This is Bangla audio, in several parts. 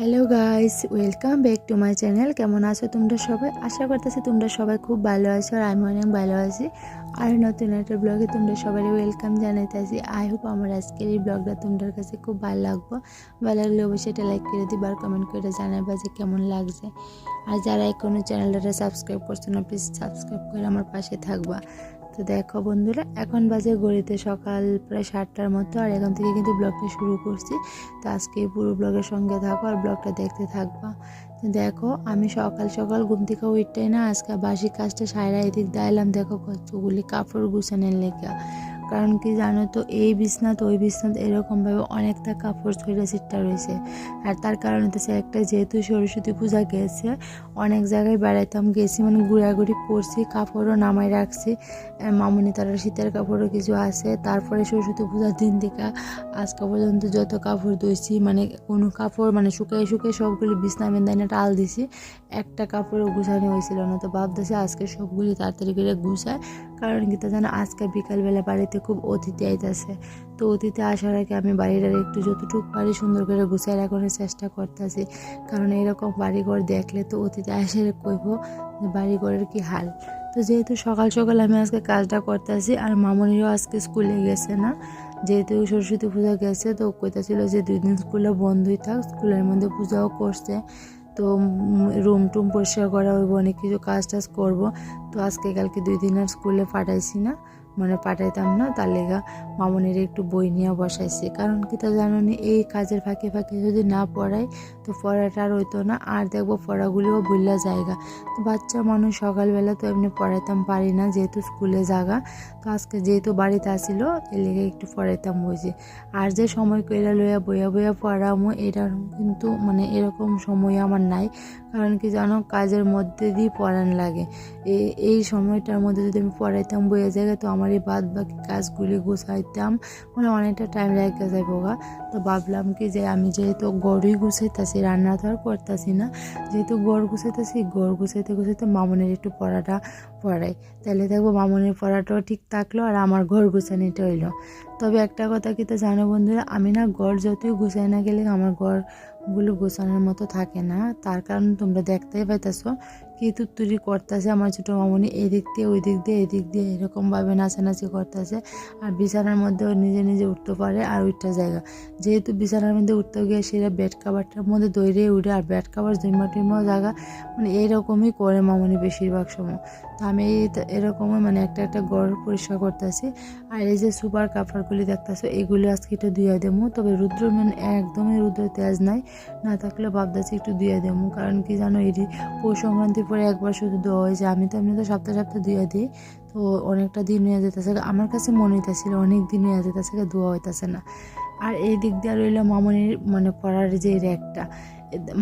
Hello guys, welcome back to my channel. কেমন আছো তোমরা সবাই? আশা করতেছি তোমরা সবাই খুব ভালো আছো আর আমি অনেক ভালো আছি। আর নতুন একটা ব্লগে তোমরা সবাই ওয়েলকাম জানাইতেছি আই হোপ আমার আজকের এই ব্লগটা তোমাদের কাছে খুব ভালো লাগবো। ভালো লাগলে অবশ্যই এটা লাইক করে দিবা আর কমেন্ট করে জানাবা যে কেমন লাগছে। আর যারা এখনও চ্যানেলটা সাবস্ক্রাইব করছ না প্লিজ সাবস্ক্রাইব করে আমার পাশে থাকবা। তো দেখো বন্ধুরা, এখন বাজে গড়িতে সকাল প্রায় সাতটার মতো, আর এখন থেকে কিন্তু ব্লগটা শুরু করছি। তো আজকে পুরো ব্লগের সঙ্গে থাকো আর ব্লগটা দেখতে থাকব। দেখো, আমি সকাল সকাল ঘুম থেকে উঠতে না, আজকে বাসি কাজটা সাইরা এদিক দাইলাম দেখো কতগুলি কাপড় গুছানোর লেখা কারণ কি জানো তো, এই বিছনাথ ওই বিছনাথ এরকমভাবে অনেকটা কাপড় ছড়ে ছিটটা রয়েছে। আর তার কারণ হচ্ছে একটা, যেহেতু সরস্বতী পূজা গেছে, অনেক জায়গায় বেড়াইতাম গেছি মানে ঘোরাঘুরি করছি, কাপড়ও নামাই রাখছি। মামুনি তারা শীতের কাপড়ও কিছু আছে। তারপরে সরস্বতী পূজার দিন থেকে আজকে পর্যন্ত যত কাপড় ধুইছি মানে কোনো কাপড় মানে শুকাই শুকাই সবগুলি বিছনা বেন্দাইনে টাল দিছি, একটা কাপড়ও গুছানো হয়েছিল না। তো ভাবতেছি আজকে সবগুলি তাড়াতাড়ি করে গুছায় কারণ কি তা জানো, আজকে বিকালবেলা বাড়িতে খুব অতিথি আইতেছে। তো অতিথি আসার আগে আমি বাড়িটার একটু যতটুকু পারি সুন্দর করে গুছিয়ে রাখানোর চেষ্টা করতেছি। কারণ এরকম বাড়িঘর দেখলে তো অতিথি আসে কইব যে বাড়িঘরের কি হাল। তো যেহেতু সকাল সকাল আমি আজকে কাজটা করতেছি আর মামনিরও আজকে স্কুলে গেছে না, যেহেতু সরস্বতী পূজা গেছে, তো কইতাছিল যে দুই দিন স্কুলে বন্ধই থাক, স্কুলের মধ্যে পূজাও করছে। তো রুম টুম পরিষ্কার করা হইব, অনেক কিছু কাজ টাজ করব। তো আজকে কালকে দুই দিন আর স্কুলে পাঠাইছি না। মানে পাঠাইতাম না, তার লেগা মামনের একটু বই নিয়ে বসাইছে। কারণ কি তা জানো এই কাজের ফাঁকে ফাঁকে যদি না পড়াই তো পড়াটা আর হইতো না, আর দেখব পড়াগুলিও ভুললা জায়গা। তো বাচ্চা মানুষ সকালবেলা তো এমনি পড়াইতাম পারি না, যেহেতু স্কুলে জাগা, তো আজকে যেহেতু বাড়িতে আসিল লেগে একটু পড়াইতাম বুঝি আর যে সময় কইরা লইয়া বইয়া বইয়া পড়ামো, এটা কিন্তু মানে এরকম সময় আমার নাই, কারণ কি জানো, কাজের মধ্যে দিয়ে পড়ান লাগে। এই সময়টার মধ্যে যদি আমি পড়াইতাম বইয়া জায়গা তো আমার এই বাদ বাকি কাজগুলি গুছাইতাম মানে অনেকটা টাইম লেগে গা তো ভাবলাম কি যে আমি যেহেতু গড়ই গুছাইতেছি রান্না তো আর করতেছি না। যেহেতু গড় গুছাইতেছি গড় গুছাইতে গুছাইতে মামনের একটু পড়াটা পড়াই। তাহলে দেখব মামনের পড়াটাও ঠিক থাকল আর আমার ঘর গুছানিটা হইল। তবে একটা কথা কি তো জানো বন্ধুরা, আমি না গড় যতই গুছাই না গেলে আমার গড়গুলো গুছানোর মতো থাকে না। তার কারণ তোমরা দেখতেই পাইতেছ কি তুলি করতেছে আমার ছোটো মামনি? এদিক দিয়ে ওই দিক দিয়ে, এদিক দিয়ে এরকমভাবে নাচানাচি করতেছে। আর বিছানার মধ্যে নিজে নিজে উঠতে পারে আর ওইটা জায়গা। যেহেতু বিছানার মধ্যে উঠতে গিয়ে সেটা বেড কাভারটার মধ্যে দৈরে উঠে আর বেড কাভার জৈমা টুইমাও জায়গা মানে এইরকমই করে মামনি বেশিরভাগ সময়। তো আমি এরকমই মানে একটা একটা গড় পরিষ্কার করতেছি। আর এই যে সুপার কাপড়গুলি দেখতেছো, এগুলি আজকে একটু ধুয়ে দেবো। তবে রুদ্র মানে একদমই রুদ্র তেজ নাই, না থাকলে ভাবতেছি একটু ধুয়ে দেবো। কারণ কি জানো এটি পৌষ সংক্রান্তির পরে একবার শুধু ধোয়া হয়েছে আমি তো এমনি তো সপ্তাহে সপ্তাহে ধুয়ে দিই। তো অনেকটা দিন হয়ে যেতেছে। আমার কাছে মনে হইতেছিল অনেক দিন হয়ে যেতেছে ধোয়া হইতেছে না। আর এই দিক দিয়ে রইল মামনির মানে পড়ার যে র্যাকটা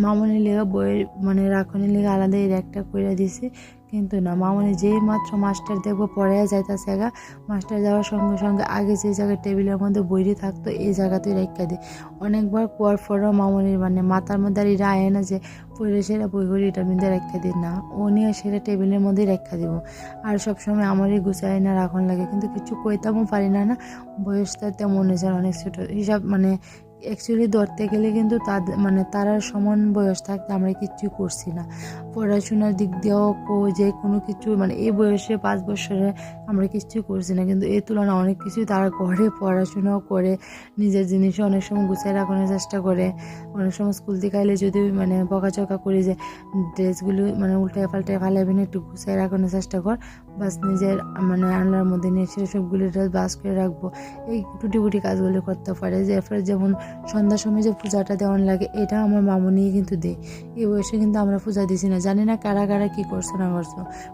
মামনির লেগা বইয়ের মানে রাখনের লেগে আলাদা এই র্যাকটা করে দিছি। কিন্তু না মামনি যেই মাত্র মাস্টার দেখব পড়ে যাইতেছে গা। মাস্টার যাওয়ার সঙ্গে সঙ্গে আগে যে জায়গায় টেবিলের মধ্যে বইটি থাকতো, এই জায়গাতেই রেখা দিই অনেকবার পর পরও মামনির মানে মাথার মধ্যে আর এটা আয় না যে পড়ে সেটা বইগুলি এটার মধ্যে রেখা দিই না। ও নিয়ে সেটা টেবিলের মধ্যেই রেখা দিব। আর সবসময় আমারই গুছাই না, রাখন লাগে। কিন্তু কিছু কইতামও পারি না না? বয়সটাতে মনে যায় অনেক ছোটো। হিসাব মানে অ্যাকচুয়ালি ধরতে গেলে কিন্তু তাদের মানে তারা সমান বয়স থাকতে আমরা কিচ্ছু করছি না। পড়াশোনার দিক দিয়েও যে কোনো কিছু মানে এই বয়সে পাঁচ বছরে আমরা কিচ্ছু করছি না। কিন্তু এই তুলনায় অনেক কিছুই তারা করে, পড়াশোনাও করে, নিজের জিনিসও অনেক সময় গুছিয়ে রাখানোর চেষ্টা করে। অনেক সময় স্কুল থেকে আইলে যদি মানে বকাচকা করি যে, ড্রেসগুলো মানে উল্টে পাল্টে ফালাবি না, একটু গুছিয়ে রাখানোর চেষ্টা কর। বাস নিজের মানে আনলার মধ্যে নিয়ে সে সবগুলি ড্রেস বাস করে রাখব। এই টুটি বুটি কাজগুলি করতে পারে। যে যেমন সন্ধ্যার সময় যে পূজাটা দেওয়ান লাগে, এটা আমার মামনিই কিন্তু দেয়। এই বয়সে কিন্তু আমরা পূজা দিছি না। জানি না কারা কারা কী করছ না করছ।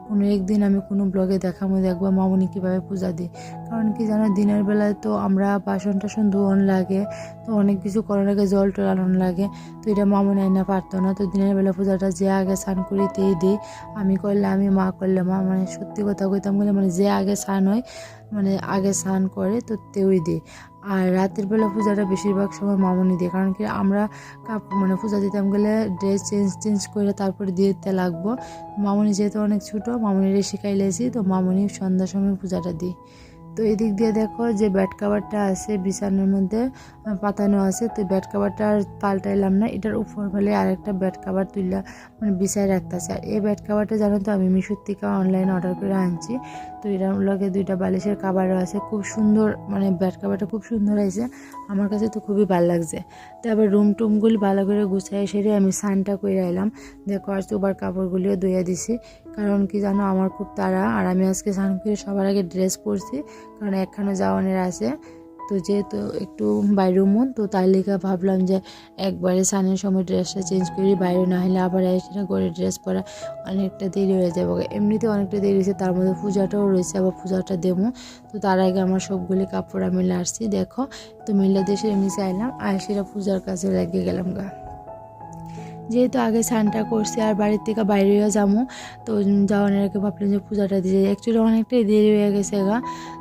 কোনো একদিন আমি কোনো ব্লগে দেখাবো দেখব মামনি কীভাবে পূজা দিই কারণ কি জানো, দিনের বেলায় তো আমরা বাসন টাসন ধোয়ন লাগে, তো অনেক কিছু করার আগে জল টলানো লাগে, তো এটা মামনি আইনা পারতো না, তো দিনের বেলা পূজাটা যে আগে স্নান করি তেই দিই। আমি করলে আমি, মা করলে মা মানে সত্যি কথা কইতাম বলে মানে যে আগে স্নান হয় মানে আগে স্নান করে, তো তেউই দিই। আর রাতের বেলা পূজাটা বেশিরভাগ সময় মামনি দিয়ে, কারণ কি আমরা কাপ মানে পূজা দিতাম গেলে ড্রেস চেঞ্জ চেঞ্জ করে তারপরে দিতে লাগবো। মামনি যেহেতু অনেক ছোটো, মামনিরে শিখাইলেছি তো মামনি সন্ধ্যার সময় পূজাটা দিই। তো এই দিক দিয়ে দেখো যে ব্যাট কাভারটা আছে বিছানার মধ্যে পাতানো আছে। তো ব্যাট কাভারটা আর পাল্টাইলাম না, এটার উপর ফলে আরেকটা ব্যাট কাভার তুললা মানে বিছায় রাখতেছে। আর এই ব্যাট কাভারটা জানো তো, আমি মিশোর থেকে অনলাইনে অর্ডার করে আনছি। তো এটার লগে দুইটা বালিশের কাভারও আছে। খুব সুন্দর মানে ব্যাট কাভারটা খুব সুন্দর হয়েছে। আমার কাছে তো খুবই ভালো লাগছে। তো তারপর রুম টুমগুলি ভালো করে গুছাই সেরে আমি সানটা করে এলাম। দেখো আর সুবার কাপড়গুলিও ধুয়ে দিছি। কারণ কি জানো, আমার খুব তাড়া। আর আমি আজকে স্নান করে সবার আগে ড্রেস পরছি, কারণ একখানে যাওয়ানের আছে। তো যেহেতু একটু বাইরে মন, তো তাই লেগে ভাবলাম যে একবারে স্নানের সময় ড্রেসটা চেঞ্জ করি, বাইরে না হলে আবার এসে করে ড্রেস পরা অনেকটা দেরি হয়ে যাবে। এমনিতে অনেকটা দেরি হয়েছে, তার মধ্যে পূজাটাও রয়েছে, আবার পূজাটা দেবো। তো তার আগে আমার সবগুলি কাপড় আমি লাসছি দেখো। তো মিলে দেশে এমনি চাইলাম আর পূজার কাছে লেগে গেলাম গা। যেহেতু আগে স্নানটা করছি আর বাড়ির থেকে বাইরেও যাব, তো যাওয়ার আগে ভাবলাম যে পূজাটা দিয়ে অ্যাকচুয়ালি অনেকটাই দেরি হয়ে গেছে গা,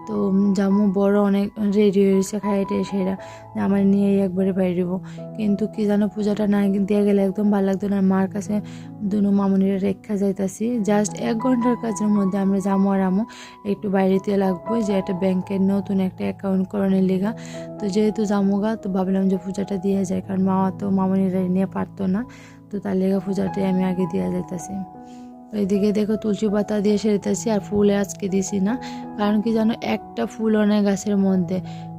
তো যাব বড় অনেক রেডি হয়ে হয়েছে খাইটে সেরা আমার নিয়ে একবারে বাইরে দেবো কিন্তু কি জানো পূজাটা না দিয়ে গেলে একদম ভালো লাগতো না। মার কাছে দুনো মামনিরা রেখা যাইতাছি। জাস্ট এক ঘণ্টার কাজের মধ্যে আমরা যাব আর আমো একটু বাইরেতে লাগবো, যে একটা ব্যাংকের নতুন একটা অ্যাকাউন্ট করণের লেগা তো যেহেতু যামোগা তো ভাবলাম যে পূজাটা দিয়ে যায় কারণ মামা তো মামনিরা নিয়ে পারতো না। তো তার লেগে পূজাটাই আমি আগে দিয়ে যাইতাছি। এইদিকে দেখো তুলসী পাতা দিয়ে সেরেতেছি আর ফুল আজকে দিছি না। কারণ কি জানো, একটা ফুল অনেক গাছের মধ্যে।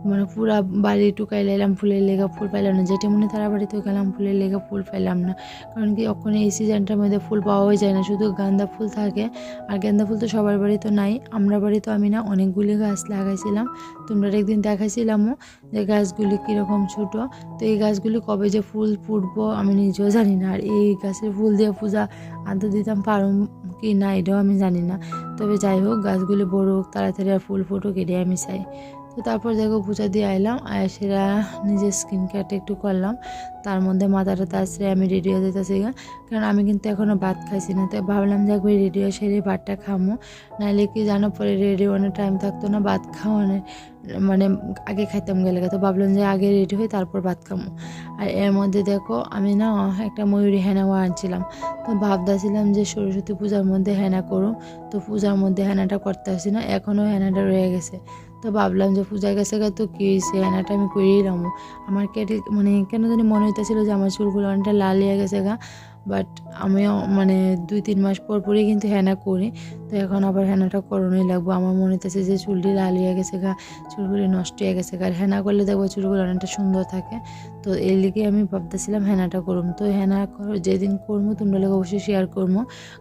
মানে পুরা বাড়ি টুকাই লাইলাম ফুলের লেগা ফুল পাইলাম না। যেটা মনে তারা বাড়িতেও গেলাম ফুলের লেগা ফুল পাইলাম না। কারণ কি ওখানে এই সিজনটার মধ্যে ফুল পাওয়াই যায় না। শুধু গাঁদা ফুল থাকে। আর গাঁদা ফুল তো সবার বাড়ি তো নাই। আমরা বাড়ি তো আমি না অনেকগুলি গাছ লাগাইছিলাম। তোমরা একদিন দেখাইছিলামও যে গাছগুলি কীরকম ছোটো। তো এই গাছগুলি কবে যে ফুল ফুটবো আমি নিজেও জানি না। আর এই গাছের ফুল দিয়ে পূজা আনতে দিতাম পারুম কি না এটাও আমি জানি না। তবে যাই হোক গাছগুলি বড় হোক তাড়াতাড়ি আর ফুল ফুটুক এটাই আমি চাই। তো তারপর দেখো পূজা দিয়ে আইলাম আর সেটা নিজের স্কিন কেয়ারটা একটু করলাম। তার মধ্যে মাথাটা তাছাড়া আমি রেডি হয়ে যেতেছি কারণ আমি কিন্তু এখনও ভাত খাইছি না, তাই ভাবলাম যে একবার রেডি হয়ে সেরে ভাতটা খামো। নাহলে কি জানো, পরে রেডি অনেক টাইম থাকতো না, ভাত খাওয়ানোর মানে আগে খাইতাম গেলে তো ভাবলাম যে আগে রেডি হই তারপর ভাত খামো। আর এর মধ্যে দেখো, আমি না একটা ময়ূরী হেনাও আনছিলাম। তো ভাবতেছিলাম যে সরস্বতী পূজার মধ্যে হেনা করো তো পূজার মধ্যে হেনাটা করতে আসি না এখনও হেনাটা রয়ে গেছে। তো ভাবলাম যে পূজা গেছে গা তো কী সে হেনাটা আমি করেই রামো। আমার কেটে মানে কেন জানি মনে হইতেছিল যে আমার চুলগুলো অনেকটা লাল হয়ে গেছে গা। বাট আমিও মানে দুই, তিন মাস পর পরে কিন্তু হেনা করি। তো এখন আবার হেনাটা করণই লাগবো। আমার মনে হইতেছে যে চুলটি লাল হয়ে গেছে গা, চুলগুলি নষ্ট হয়ে গেছে গা। আর হেনা করলে দেখব চুলগুলো অনেকটা সুন্দর থাকে। তো এর লিগে আমি ভাবতেছিলাম হেনাটা করুম। তো হেনা যেদিন করব তোমরা লোক অবশ্যই শেয়ার করব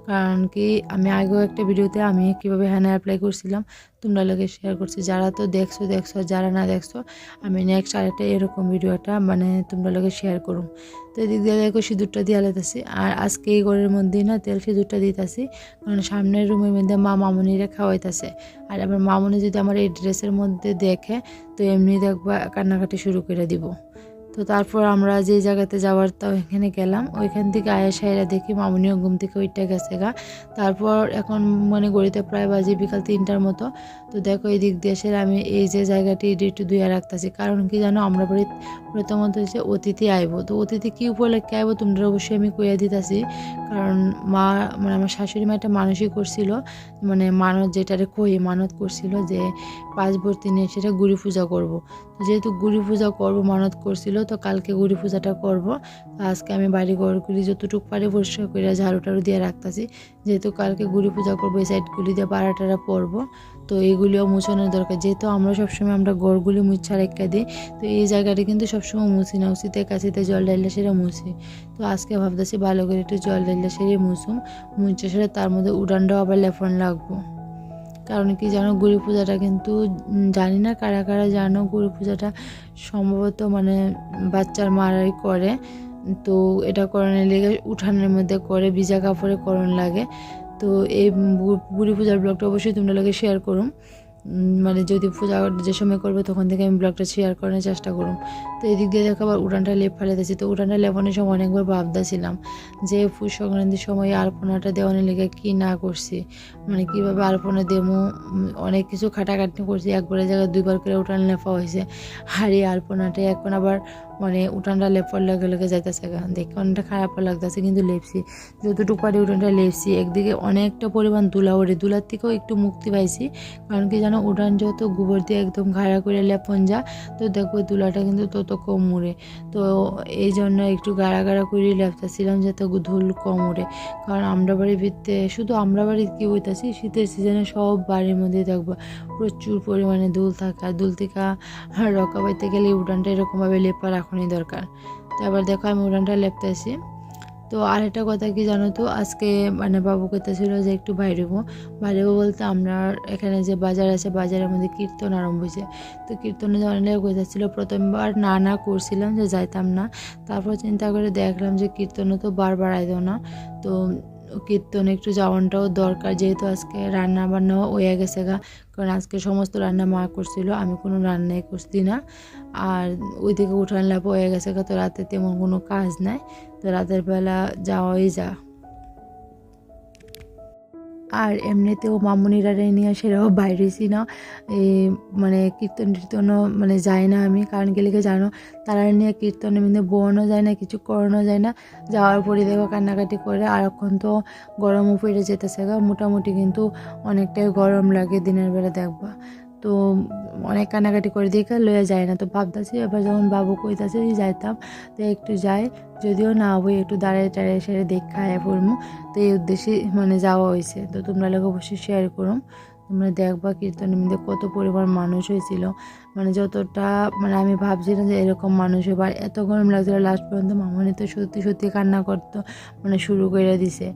কারণ কি আমি আগেও একটা ভিডিওতে আমি কীভাবে হেনা অ্যাপ্লাই করছিলাম, তোমরা লোকে শেয়ার করছি। যারা তো দেখছ দেখছ যারা না দেখছ, আমি নেক্সট আরেকটা এরকম ভিডিওটা মানে তোমরা লোকে শেয়ার করুম। তো এদিক দিয়ে দেখো সিঁদুরটা দিয়ে আলাইতেছি আর আজকে এই ঘরের মধ্যেই না তেল সিঁদুরটা দিতেছি। কারণ সামনের রুমের মধ্যে মা মামনিরা খাওয়াইতেছে। আর আমার মামনি যদি আমার এই ড্রেসের মধ্যে দেখে, তো এমনি দেখবা কান্নাকাটি শুরু করে দিব। তো তারপর আমরা যে জায়গাতে যাওয়ার তো এখানে গেলাম। ওইখান থেকে আয়া সাইরা দেখি মামনিও ঘুম থেকে ওইটা গেছে গা। তারপর এখন মানে গড়িতে প্রায় বাজে বিকাল তিনটার মতো। তো দেখো এই দিক দিয়ে আমি এই যে জায়গাটি এটি একটু ধুয়ে রাখতেছি। কারণ কি জানো, আমরা বাড়ি প্রথমত হচ্ছে অতিথি আইব। তো অতিথি কী উপলক্ষে আইব তোমরা অবশ্যই আমি কইয়া দিতেছি। কারণ মা মানে আমার শাশুড়ি মা একটা মানসিক করছিল। মানে মানত যেটারে কই, মানত করছিল যে পাঁচ ভর্তি নিয়ে সেটা গুড়ি পূজা করব। তো যেহেতু গুড়ি পূজা করব, মানত করছিল তো কালকে গুড়ি পূজাটা করব। আজকে আমি বাড়ি ঘরগুলি যতটুকু পারি পরিষ্কার করে ঝাড়ু টাড়ু দিয়ে রাখতেছি। যেহেতু কালকে গুড়ি পূজা করব, এই সাইডগুলি দিয়ে পাড়া টাড়া পরবো। তো এইগুলিও মুছানোর দরকার। যেহেতু আমরা সবসময় আমরা গড়গুলি মুছা রেখে দিই, তো এই জায়গাটা কিন্তু সবসময় মুছি না। উচিতে, কাছিতে জল ঢাললে সেটা মুছি। তো আজকে ভাবতেছি ভালো করে একটু জল ঢাললে সেটাই মুছুম। মুছে সেটা তার মধ্যে উড়ানটাও আবার লেফন লাগবো। কারণ কি জানো গুড়ি পূজাটা কিন্তু জানি না কারা কারা জানো গুড়ি পূজাটা সম্ভবত মানে বাচ্চার মারাই করে। তো এটা করণের লেগে উঠানের মধ্যে করে ভিজা কাপড়ে করণ লাগে। তো এই গুড়ি পূজার ব্লগটা অবশ্যই তোমরা লোকে শেয়ার উম, মানে যদি পূজা যে সময় করবে, তখন থেকে আমি ব্লগটা শেয়ার করার চেষ্টা করুম। তো এদিক দিয়ে দেখো আবার উড়ানটা লেপ ফেলেতেছি তো উড়ানটা লেপানোর সময় অনেকবার ভাবদা ছিলাম যে পুষ সংক্রান্তির সময় আলপনাটা দেওয়ানোর লেগে কি না করছি? মানে কীভাবে আলপনা দেবো? অনেক কিছু খাটাখাটনি করছি। একবারের জায়গায় দুইবার করে উঠান লেফা হয়েছে। আর এই আলপনাটা এখন আবার মানে উঠানটা লেপার লগে লগে যাইতেছে গা। দেখে অনেকটা খারাপ লাগতেছে, কিন্তু লেপছি। যতটুকু পারি উঠানটা লেপছি। একদিকে অনেকটা পরিমাণ দুলা ওড়ে দুলার থেকেও একটু মুক্তি পাইছি। কারণ কি জানো, উঠান যত গোবর দিয়ে একদম ঘাড়া করে লেপন যা, তো দেখব তুলাটা কিন্তু তত কম উড়ে। তো এই জন্য একটু গাড়া গাড়া করে লেপতেছিলাম যাতে ধুল কম উড়ে। কারণ আমরা বাড়ির ভিতরে শুধু আমরা বাড়ি কী হইতাছি, শীতের সিজনে সব বাড়ির মধ্যে দেখব। প্রচুর পরিমাণে দুল থাকা আর দুল থেকে রকা পাইতে গেলে উড়ানটা এরকমভাবে লেপা রাখনই দরকার। তো এবার দেখো আমি উড়ানটা লেপতেছি। তো আরেকটা কথা কি জানো তো? আজকে মানে বাবু ছিল যে একটু বাইরেবো বাইরেবো বলতে আমরা এখানে যে বাজার আছে, বাজারের মধ্যে কীর্তন আরম্ভ হয়েছে। তো কীর্তনে যাওয়ার কোথাছিল প্রথমবার না না করছিলাম যে যাইতাম না। তারপর চিন্তা করে দেখলাম যে কীর্তনে তো বারবার আইতো না। তো কীর্তন একটু যাওয়ানটাও দরকার, যেহেতু আজকে রান্না বান্নাও হয়ে গেছে গা। কারণ আজকে সমস্ত রান্না মা করছিল, আমি কোনো রান্নাই করছি না। আর ওইদিকে উঠান লাভ হয়ে গেছে গা, তো রাতে তেমন কোনো কাজ নাই। তো রাতের বেলা যাওয়াই যা। আর এমনিতেও মামুনিরা নিয়ে সেরাও বাইরেছি না। মানে কীর্তন টীর্তনও মানে যায় না আমি, কারণ গেলে জানো, তারা নিয়ে কীর্তন এমনি বোয়ানো যায় না, কিছু করানো যায় না। যাওয়ার পরে দেখো কান্নাকাটি করে, আর এখন তো গরমও পড়ে যেতেছে গা, মোটামুটি কিন্তু অনেকটাই গরম লাগে দিনের বেলা দেখবা। তো অনেক কান্নাকাটি করে দিয়ে লয়ে যায় না। তো ভাবতেছি এবার যখন বাবু কইতাছে যাইতাম, তো একটু যাই, যদিও না বই একটু দাঁড়ায় টাড়ায় সেরে দেখায় পড়মু তো এই উদ্দেশ্যে মানে যাওয়া হয়েছে তো তোমরা লোক অবশ্যই শেয়ার করুম। তোমরা দেখবা কীর্তনের মধ্যে কত পরিমাণ মানুষ হয়েছিল মানে যতটা মানে আমি ভাবছিলাম যে এরকম মানুষ এবার এত গরম লাগছিল লাস্ট পর্যন্ত মামনি তো সত্যি সত্যি কান্না করতো মানে শুরু করে দিছে।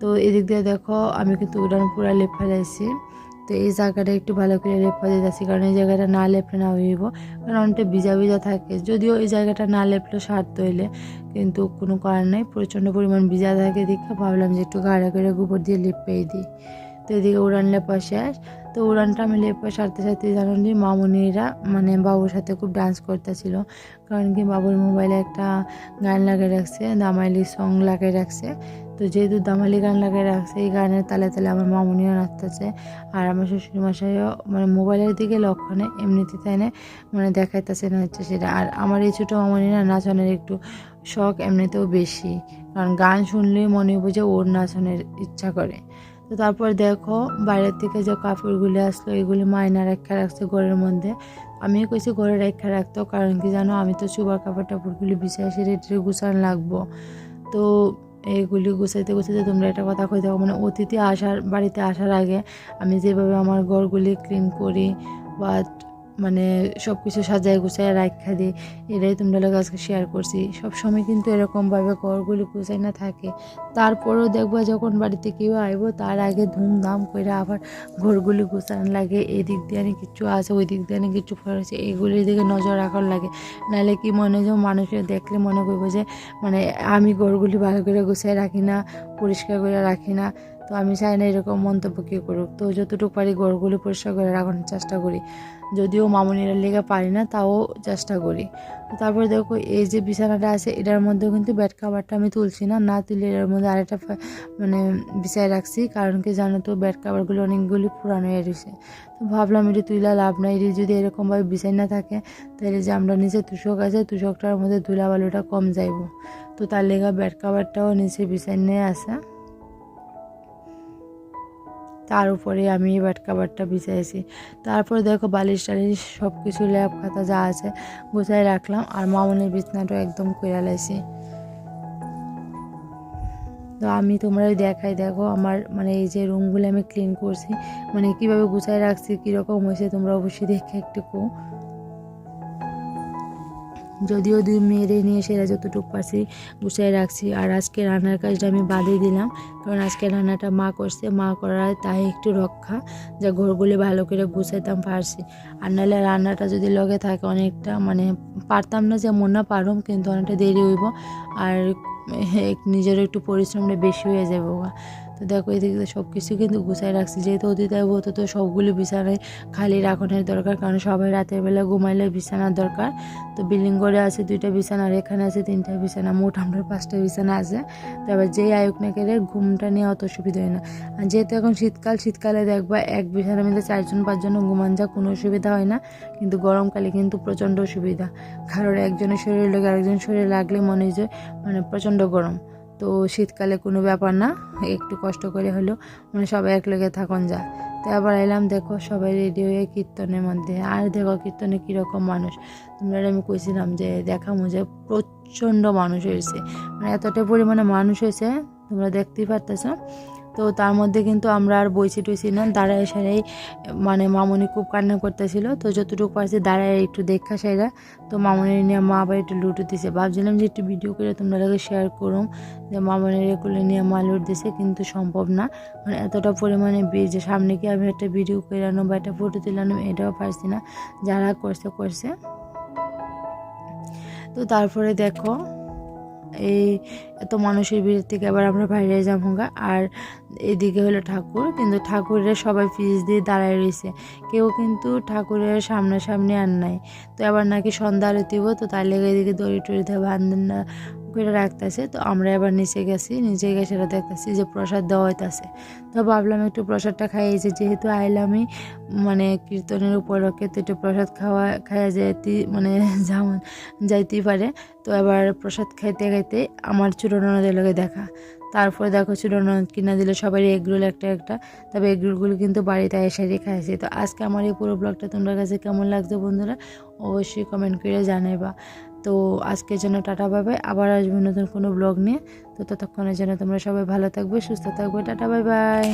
তো এদিক দিয়ে দেখো, আমি কিন্তু উড়ান পুরা লেপ ফেলাইছি তো এই জায়গাটা একটু ভালো করে লেপা দিতেছি কারণ এই জায়গাটা না লেপলে না হইব, কারণ অনেকটা ভিজা ভিজা থাকে। যদিও এই জায়গাটা না লেপলে সার তৈলে কিন্তু কোনো কারণ নাই, প্রচণ্ড পরিমাণ ভিজা থাকে দেখে ভাবলাম যে একটু গাড়া করে গোবর দিয়ে লেপেই দিই। তো এদিকে উড়ান লেপা শেষ। তো উড়ানটা আমি লেপা সারতে সারতে জানান যে মামুনিরা মানে বাবুর সাথে খুব ডান্স করতেছিল, কারণ কি বাবুর মোবাইলে একটা গান লাগিয়ে রাখছে দামাইলি সং লাগিয়ে রাখছে। তো যেহেতু দামালি গান লাগিয়ে রাখছে, এই গানের তালে তালে আমার মামুনিও নাচতেছে। আর আমার শ্বশুর মশাইও মানে মোবাইলের দিকে লক্ষ্য লক্ষণে এমনিতে তাই না? মানে দেখাইতেছে না হচ্ছে সেটা। আর আমার এই ছোটো মামুনিরা নাচনের একটু শখ এমনিতেও বেশি। কারণ গান শুনলেই মনে বুঝে ওর নাচনের ইচ্ছা করে। তো তারপর দেখো, বাইরের থেকে যে কাপড়গুলি আসলো, এগুলি মায়না রেখা রাখছে ঘরের মধ্যে। আমি কইছি ঘরে রেখা রাখতো, কারণ কি জানো? আমি তো চুবার কাপড় টাপড়গুলি বিছাই সেটা গুছান লাগবো। তো এইগুলি গুছাইতে গুছাইতে তোমরা একটা কথা কই থাকো মানে অতিথি আসার, বাড়িতে আসার আগে আমি যেভাবে আমার ঘরগুলি ক্লিন করি বা মানে সব কিছু সাজায় গুছায় রাখা দিই এটাই তোমরা লোক আজকে শেয়ার করছি। সব সময় কিন্তু এরকমভাবে ঘরগুলি গুছাই না থাকে। তারপরেও দেখব যখন বাড়িতে কেউ আইব, তার আগে ধুমধাম করে আবার ঘরগুলি গুছানো লাগে। এদিক দিক দিয়ে অনেক কিছু আছে ওই দিক দিয়ে অনেক কিছু করেছে এইগুলির দিকে নজর রাখার লাগে। নাহলে কি মনে যে মানুষের দেখলে মনে করব যে মানে আমি ঘরগুলি ভালো করে গুছিয়ে রাখি না, পরিষ্কার করে রাখি না। তো আমি চাই না এরকম মন্তব্য কেউ করুক। তো যতটুকু পারি ঘরগুলি পরিষ্কার করে রাখানোর চেষ্টা করি। যদিও মামুনিরা লেগে পারি না, তাও চেষ্টা করি। তো তারপরে দেখো, এই যে বিছানাটা আছে, এটার মধ্যেও কিন্তু ব্যাট কাভারটা আমি তুলছি না। না তুলে এটার মধ্যে আরেকটা মানে বিছায় রাখছি। কারণ কি জানো তো ব্যাট কাভারগুলো অনেকগুলি পুরানো হয়ে রয়েছে তো ভাবলাম এটা তুইলা লাভ নাই এটি যদি এরকমভাবে বিছাই না থাকে, তাহলে যে আমরা নিচে তুষক আছে, তুষকটার মধ্যে ধুলা বালুটা কম যাইব। তো তার লেগা ব্যাট কাভারটাও নিচে বিছাই নিয়ে আসা। তার উপরে আমি ব্যাট কাভারটা বিছাইছি তারপর দেখো বালিশ টালিশ সব কিছু ল্যাব খাতা যা আছে গুছাই রাখলাম আর মামনের বিছনাটাও একদম করে লাইছি। তো আমি তোমরা দেখাই দেখো আমার মানে এই যে রুমগুলো আমি ক্লিন করছি মানে কীভাবে গুছাই রাখছি, কীরকম হয়েছে তোমরা অবশ্যই দেখে একটু যদিও দুই মেয়েরে নিয়ে সেরা যতটুকু পারছি গুছিয়ে রাখছি। আর আজকে রান্নার কাজটা আমি বাদে দিলাম, কারণ আজকে রান্নাটা মা করছে। মা করার তাই একটু রক্ষা, যা ঘরগুলি ভালো করে গুছাইতাম পারছি। আর নাহলে রান্নাটা যদি লগে থাকে অনেকটা মানে পারতাম না যে মন না পারুম, কিন্তু অনেকটা দেরি হইব। আর নিজের একটু পরিশ্রমটা বেশি হয়ে যাবে তো দেখো এদিকে সব কিছু কিন্তু গুছাই রাখছি। যেহেতু অতিথি আইব তো তো সবগুলো বিছানায় খালি রাখনের দরকার, কারণ সবাই রাতের বেলা ঘুমাইলে বিছানার দরকার। তো বিল্ডিং করে আছে দুইটা বিছানা, আর এখানে আছে তিনটা বিছানা, মোট আমরা পাঁচটা বিছানা আছে। তারপর যেই আয়ুক না কেড়ে ঘুমটা নিয়ে অত সুবিধা হয় না। আর যেহেতু এখন শীতকাল, শীতকালে দেখবা এক বিছানা মিলে চারজন, পাঁচজন ঘুমান যা কোনো অসুবিধা হয় না। কিন্তু গরমকালে কিন্তু প্রচণ্ড অসুবিধা। কারণ একজনের শরীর লেগে আরেকজন শরীরে লাগলে মনে হয় যে মানে প্রচণ্ড গরম। তো শীতকালে কোনো ব্যাপার না, একটু কষ্ট করে হলেও মানে সবাই এক লেগে থাকুন যায় তো আবার এলাম, দেখো সবাই রেডি হয়ে কীর্তনের মধ্যে। আর দেখো কীর্তনে কীরকম মানুষ। তোমরা আমি কইছিলাম যে দেখা যে প্রচণ্ড মানুষ হয়েছে। মানে এতটা পরিমাণে মানুষ হয়েছে, তোমরা দেখতেই পারতেছ। তো তার মধ্যে কিন্তু আমরা আর বইছি টুইছি না, দাঁড়ায় সারাই মানে মামনি খুব কান্না করতেছিল। তো যতটুকু পারছি দাঁড়ায় একটু দেখা সেরা তো মামনি নিয়ে মা আবার একটু লুটু দিছে। ভাবছিলাম যে একটু ভিডিও করে তোমরা শেয়ার করুম, যে মামনির এগুলো নিয়ে মা লুট দিছে, কিন্তু সম্ভব না। মানে এতটা পরিমাণে যে সামনে কি আমি একটা ভিডিও করে আনো বা একটা ফটো তুলানো এটাও পারছি না, যারা করছে করছে। তো তারপরে দেখো এই এত মানুষের ভিড় থেকে আবার আমরা বাইরে যাব গা। আর এদিকে হলো ঠাকুর, কিন্তু ঠাকুরের সবাই পিস দিয়ে দাঁড়ায় রয়েছে। কেউ কিন্তু ঠাকুরের সামনাসামনি আর নাই। তো আবার নাকি সন্ধ্যা আরতিব তো তার লেগে এদিকে দড়ি টড়িতে বান্ধন করে রাখতেছে, তো আমরা এবার নিচে গেছি, নিচে গিয়ে সেটা দেখতেছি যে প্রসাদ দেওয়া হইতাছে। তো ভাবলাম একটু প্রসাদটা খাইয়েছি যেহেতু আইলামই মানে কীর্তনের উপলক্ষে তো একটু প্রসাদ খাওয়া খাইয়া যেতে মানে যেমন যাইতেই পারে। তো এবার প্রসাদ খাইতে খাইতে আমার চূড়ানদের লগে দেখা। তারপরে দেখো চূড়ানদ কিনা দিলে সবারই এগরোল একটা একটা, তবে এগরোলগুলো কিন্তু বাড়িতে এসে খাইছি তো আজকে আমার এই পুরো ব্লগটা তোমার কাছে কেমন লাগছে বন্ধুরা, অবশ্যই কমেন্ট করে জানাইবা। তো আজকে যেন টাটা, বাই আবার আসবে নতুন কোনো ব্লগ নিয়ে। তো ততক্ষণের জন্য তোমরা সবাই ভালো থাকবে, সুস্থ থাকবে। Tata, bye bye.